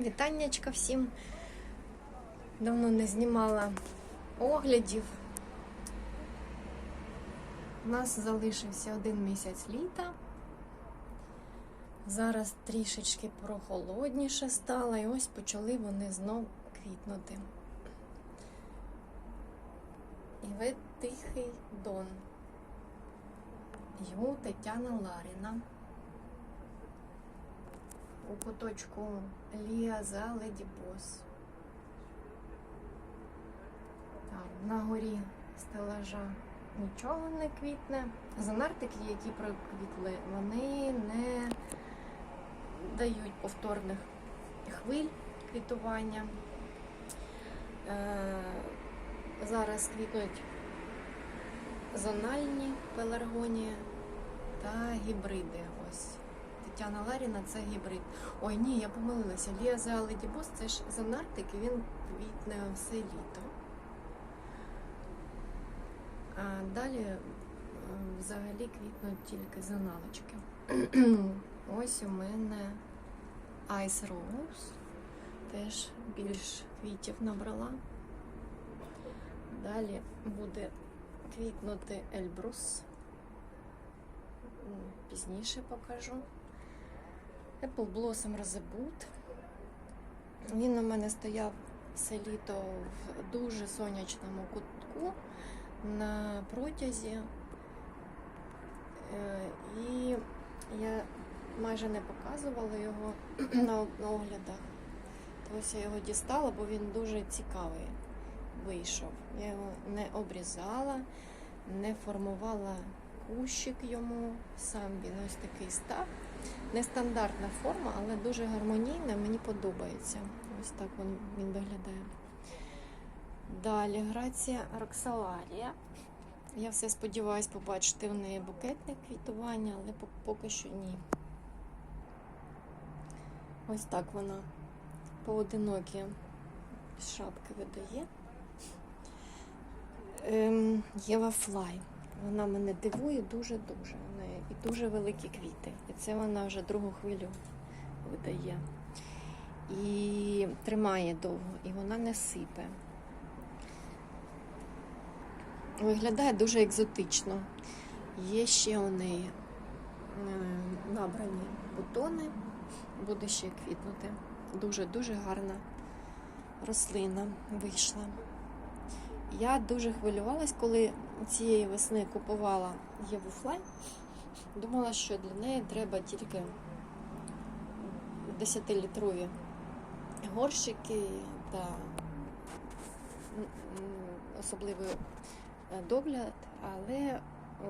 Вітаннячка всім. Давно не знімала оглядів. У нас залишився один місяць літа. Зараз трішечки прохолодніше стало, і ось почали вони знов квітнути. І ви тихий дон. Його Тетяна Ларіна. У куточку Лія за Леді Бос. Так, на горі стелажа нічого не квітне. Занартики, які проквітли, вони не дають повторних хвиль квітування. Е, зараз квітнуть зональні пеларгонії та гібриди. Ось. Тетяна Ларіна це гібрид. Ой, ні, я помилилася. Лія за Леді Бос це ж занартик, і він квітне все літо. А далі е, взагалі квітнуть тільки заналочки. Ось у мене Ice Rose. Теж більш квітів набрала. Далі буде квітнути Ельбрус. Пізніше покажу. Apple Blossom Rosebud. Він у мене стояв все літо в дуже сонячному кутку на протязі. Е, І я майже не показувала його на оглядах. Ось я його дістала, бо він дуже цікавий вийшов. Я його не обрізала, не формувала кущик йому. Сам він ось такий став. Нестандартна форма, але дуже гармонійна, мені подобається. Ось так він, він виглядає. Далі грація Роксаларія. Я все сподіваюся побачити в неї букетне квітування, але поки що ні. Ось так вона поодинокі шапки видає. Ем, Єва Флай. Вона мене дивує дуже-дуже. І дуже великі квіти. І це вона вже другу хвилю видає. І тримає довго, і вона не сипе. Виглядає дуже екзотично. Є ще у неї е, набрані бутони, буде ще квітнути. Дуже-дуже гарна рослина вийшла. Я дуже хвилювалась, коли цієї весни купувала Євуфлай. Думала, що для неї треба тільки 10-літрові горщики та особливий е, догляд, але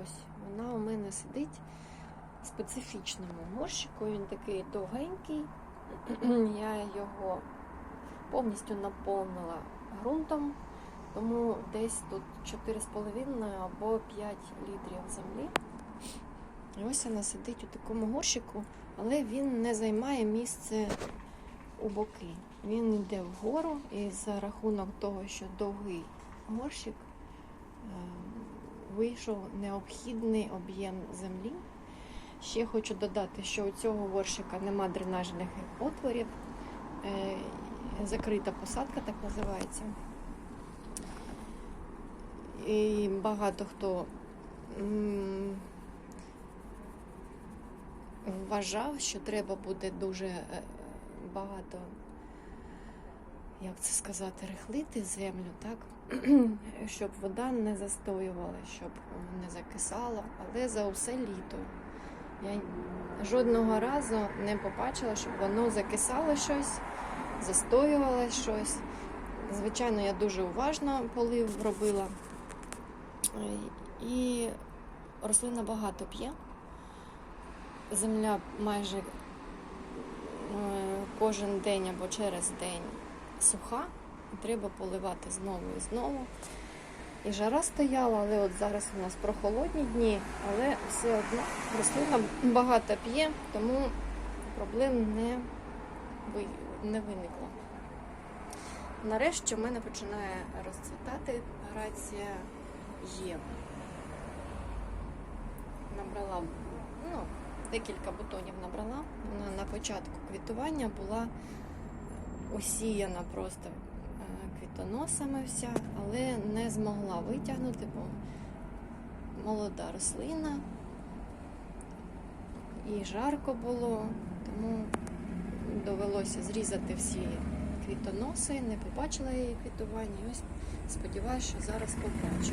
ось вона у мене сидить в специфічному горщику. Він такий довгенький. Я його повністю наповнила ґрунтом, тому десь тут 4,5 або 5 літрів землі. Ось вона сидить у такому горщику, але він не займає місце у боки. Він йде вгору, і за рахунок того, що довгий горщик, е, вийшов необхідний об'єм землі. Ще хочу додати, що у цього горщика нема дренажних отворів. Е, Закрита посадка, так називається. І багато хто вважав, що треба буде дуже е, багато, як це сказати, рихлити землю, так? щоб вода не застоювала, щоб не закисала, але за усе літо. Я жодного разу не побачила, щоб воно закисало щось, застоювало щось. Звичайно, я дуже уважно полив робила. І рослина багато п'є. Земля майже е, кожен день або через день суха. Треба поливати знову і знову. І жара стояла, але от зараз у нас прохолодні дні, але все одно рослина багато п'є, тому проблем не, не виникло. Нарешті в мене починає розцвітати грація Єва. Набрала ну, декілька бутонів набрала. Вона на початку квітування була осіяна просто е, квітоносами вся, але не змогла витягнути, бо молода рослина і жарко було, тому довелося зрізати всі квітоноси, не побачила її квітування. І ось сподіваюся, що зараз побачу.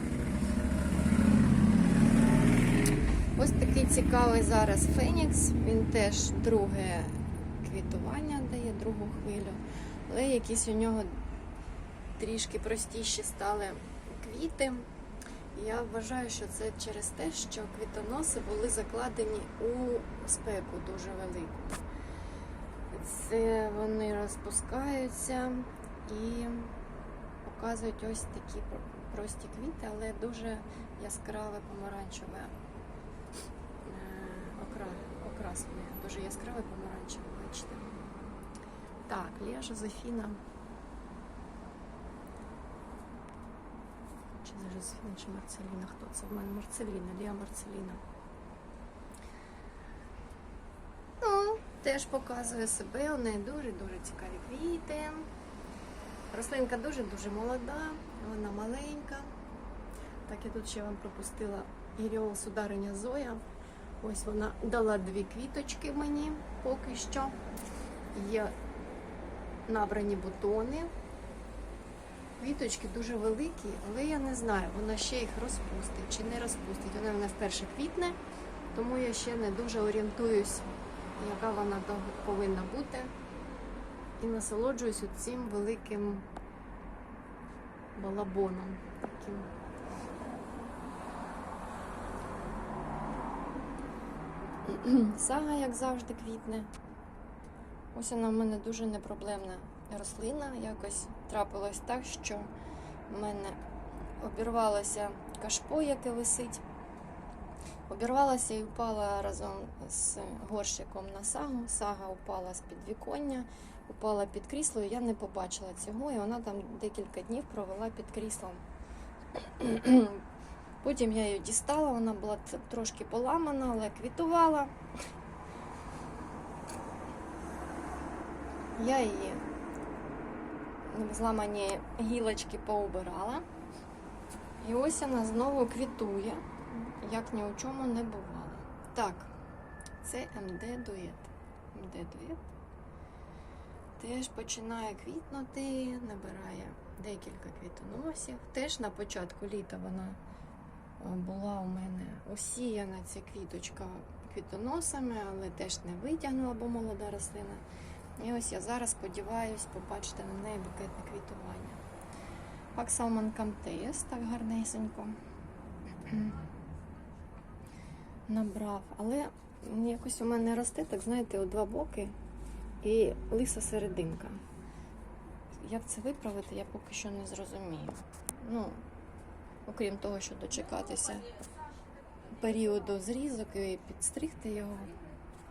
Ось такий цікавий зараз Фенікс. Він теж друге квітування дає, другу хвилю. Але якісь у нього трішки простіші стали квіти. Я вважаю, що це через те, що квітоноси були закладені у спеку дуже велику. Це вони розпускаються і показують ось такі прості квіти, але дуже яскраве помаранчеве окра- окрас у них дуже яскравий помаранчевий, бачите. Так, Лія Жозефіна. Чи це Жозефіна, чи Марцеліна? Хто це в мене? Марцеліна, Лія Марцеліна. Ну, теж показує себе. У неї дуже-дуже цікаві квіти. Рослинка дуже-дуже молода, вона маленька. Так, я тут ще вам пропустила Іріол Судариня Зоя. Ось вона дала дві квіточки мені поки що. Є набрані бутони. Квіточки дуже великі, але я не знаю, вона ще їх розпустить чи не розпустить. Вона в мене вперше квітне, тому я ще не дуже орієнтуюсь, яка вона повинна бути. І насолоджуюсь цим великим балабоном. Таким. Сага, як завжди, квітне. Ось вона в мене дуже непроблемна рослина. Якось трапилось так, що в мене обірвалося кашпо, яке висить. Обірвалася і впала разом з горщиком на сагу. Сага упала з підвіконня, упала під крісло. і Я не побачила цього, і вона там декілька днів провела під кріслом. Потім я її дістала, вона була трошки поламана, але квітувала. Я її зламані гілочки поубирала. І ось вона знову квітує, як ні у чому не бувало. Так, це МД дует. МД дует теж починає квітнути, набирає декілька квітоносів. Теж на початку літа вона була у мене осіяна ця квіточка квітоносами, але теж не витягнула, бо молода рослина. І ось я зараз сподіваюся побачити на неї букетне квітування. Пак Салман Камтеєс, так гарнесенько набрав. Але якось у мене росте, так знаєте, у два боки і лиса серединка. Як це виправити, я поки що не зрозумію. Ну, окрім того, що дочекатися періоду зрізок і підстригти його,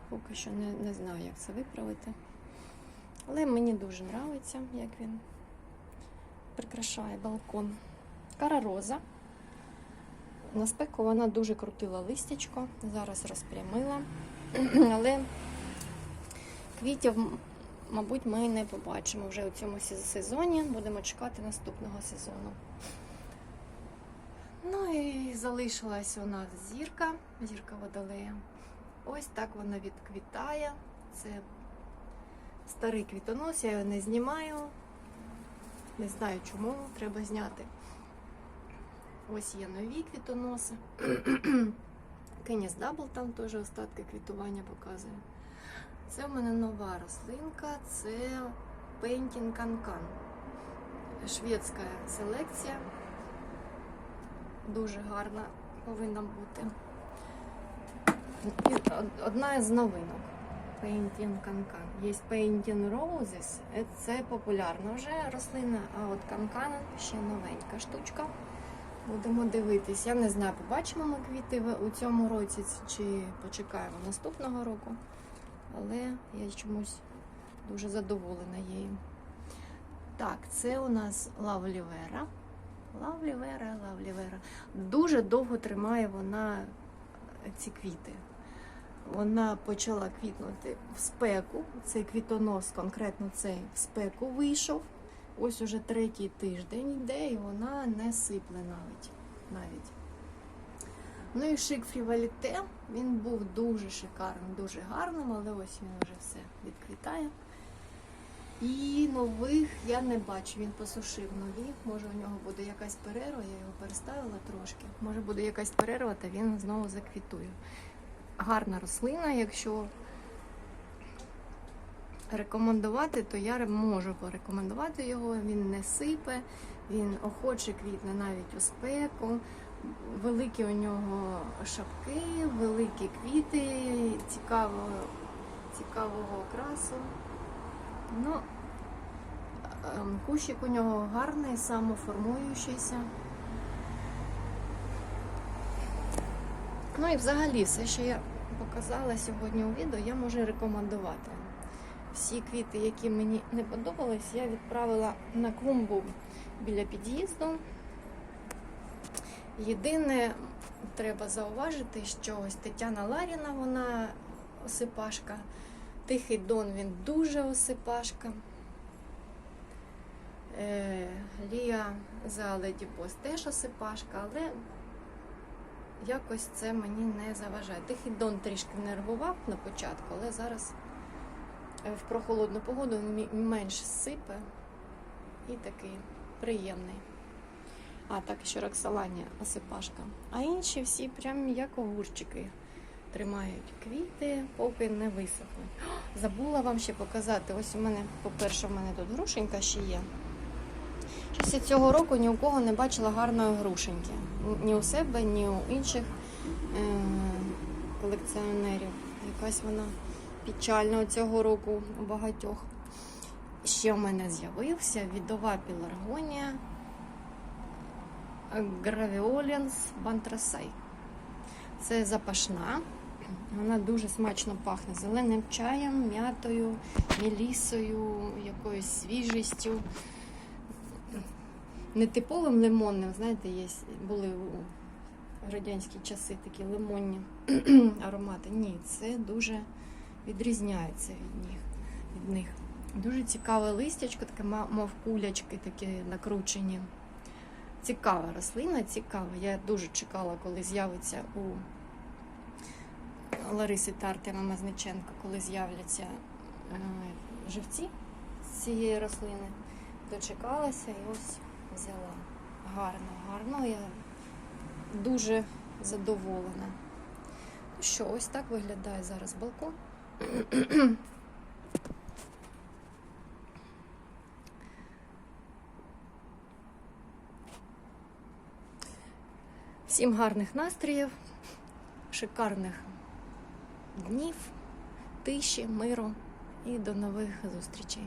поки що не, не знаю, як це виправити. Але мені дуже подобається, як він прикрашає балкон. Кара роза. На спеку вона дуже крутила листячко, зараз розпрямила. Але квітів, мабуть, ми не побачимо вже у цьому сезоні. Будемо чекати наступного сезону. Ну і залишилась у нас зірка, зірка водолея. Ось так вона відквітає. Це старий квітонос, я його не знімаю. Не знаю чому, треба зняти. Ось є нові квітоноси. Кеніс Дабл там теж остатки квітування показує. Це в мене нова рослинка, це Painting Cancan. Шведська селекція. Дуже гарна повинна бути. І Одна із новинок. Painting Cancan. Є Painting Roses, е, це популярна вже рослина, а от Cancan ще новенька штучка. Будемо дивитись. Я не знаю, побачимо ми квіти у цьому році чи почекаємо наступного року. Але я чомусь дуже задоволена її. Так, це у нас лавлівера. Лавлівера, лавлівера. Дуже довго тримає вона ці квіти. вона почала квітнути в спеку. Цей квітонос, конкретно цей в спеку вийшов. Ось уже третій тиждень йде, і вона не сипле навіть. навіть. Ну і шик фріваліте, він був дуже шикарним, дуже гарним, але ось він вже все відквітає. І нових я не бачу, він посушив нові. Може у нього буде якась перерва, я його переставила трошки. Може буде якась перерва, та він знову заквітує. Гарна рослина, якщо рекомендувати, то я можу порекомендувати його. Він не сипе, він охоче квітне навіть у спеку. Великі у нього шапки, великі квіти, цікавого, цікавого окрасу. Ну, ем, кущик у нього гарний, самоформуючийся. Ну і взагалі все, що я показала сьогодні у відео, я можу рекомендувати. Всі квіти, які мені не подобались, я відправила на клумбу біля під'їзду. Єдине, треба зауважити, що ось Тетяна Ларіна, вона осипашка. Тихий Дон він дуже осипашка. Е, Лія за Леді Бос теж осипашка, але якось це мені не заважає. Тихий Дон трішки нервував на початку, але зараз е, в прохолодну погоду мі- менш сипе і такий приємний. А, так ще Роксолані осипашка. А інші всі прям як огурчики тримають квіти, поки не висохли. Забула вам ще показати. Ось у мене, по-перше, у мене тут грушенька ще є. Щось я цього року ні у кого не бачила гарної грушеньки. Ні у себе, ні у інших е- колекціонерів. Якась вона печальна цього року у багатьох. Ще в мене з'явився відова піларгонія Гравіолінс Бантрасай. Це запашна. Вона дуже смачно пахне зеленим чаєм, м'ятою, мелісою, якоюсь свіжістю. Нетиповим лимонним, знаєте, є, були у радянські часи такі лимонні аромати. Ні, це дуже відрізняється від них. Від них. Дуже цікаве листячко, таке, мов кулячки такі накручені. Цікава рослина, цікава. Я дуже чекала, коли з'явиться у Лариси та Артема Мазниченка, коли з'являться е, живці цієї рослини. Дочекалася і ось взяла. Гарно, гарно. Я дуже задоволена. Ну що, ось так виглядає зараз балкон. Всім гарних настроїв, шикарних днів, тиші, миру і до нових зустрічей.